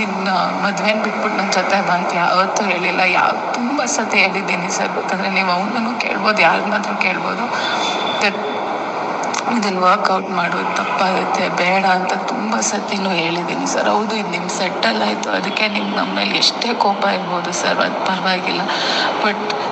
ನಿನ್ನ ಮದುವೆನ ಬಿಟ್ಬಿಟ್ಟು ನನ್ನ ಜೊತೆ ಬಂತ ಯಾವತ್ತೂ ಹೇಳಿಲ್ಲ, ಯಾವ ತುಂಬ ಸತಿ ಹೇಳಿದ್ದೀನಿ ಸರ್. ಬೇಕಂದ್ರೆ ನೀವು ಅವನನ್ನು ಕೇಳ್ಬೋದು ಯಾರನ್ನಾದ್ರೂ ಕೇಳ್ಬೋದು. ಇದನ್ನು ವರ್ಕೌಟ್ ಮಾಡೋದು ತಪ್ಪಾಗುತ್ತೆ, ಬೇಡ ಅಂತ ತುಂಬ ಸತಿನೂ ಹೇಳಿದ್ದೀನಿ ಸರ್. ಹೌದು, ಇದು ನಿಮ್ಮ ಸೆಟ್ಟಲ್ ಆಯಿತು. ಅದಕ್ಕೆ ನಿಮ್ಗೆ ನಮ್ಮ ಮೇಲೆ ಎಷ್ಟೇ ಕೋಪ ಇರ್ಬೋದು ಸರ್, ಅದು ಪರವಾಗಿಲ್ಲ. ಬಟ್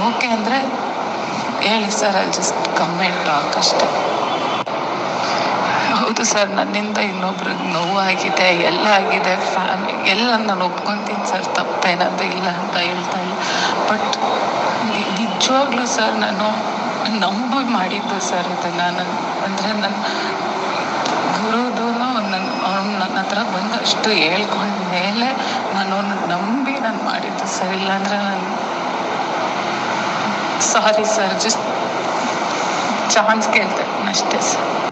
ಓಕೆ ಅಂದರೆ ಹೇಳಿ ಸರ್ ಅಲ್ಲಿ ಜಸ್ಟ್ ಕಮೆಂಟ್ ಟಾಕ್ ಹೌದು ಸರ್, ನನ್ನಿಂದ ಇನ್ನೊಬ್ರಿಗೆ ನೋವಾಗಿದೆ, ಎಲ್ಲ ಆಗಿದೆ ಫ್ಯಾಮಿ ಎಲ್ಲ ನಾನು ಒಪ್ಕೊತೀನಿ ಸರ್ ತಪ್ಪೇನಂತ ಇಲ್ಲ ಅಂತ ಹೇಳ್ತಾ ಇಲ್ಲ. ಬಟ್ ನಿಜವಾಗ್ಲೂ ಸರ್, ನಾನು ನಂಬಿ ಮಾಡಿದ್ದು ಸರ್ ಅದನ್ನ ನಾನು. ಅಂದರೆ ನನ್ನ ಗುರುದು ನನ್ನ, ಅವ್ನು ನನ್ನ ಹತ್ರ ಬಂದಷ್ಟು ಹೇಳ್ಕೊಂಡ ಮೇಲೆ ನಾನು ನಂಬಿ ನಾನು ಮಾಡಿದ್ದು ಸರ್, ಇಲ್ಲಾಂದರೆ ನಾನು ಸಾರಿ ಸರ್ ಜಸ್ಟ್ ಚಾನ್ಸ್ ಕೇಳ್ತೇನೆ ಅಷ್ಟೇ ಸರ್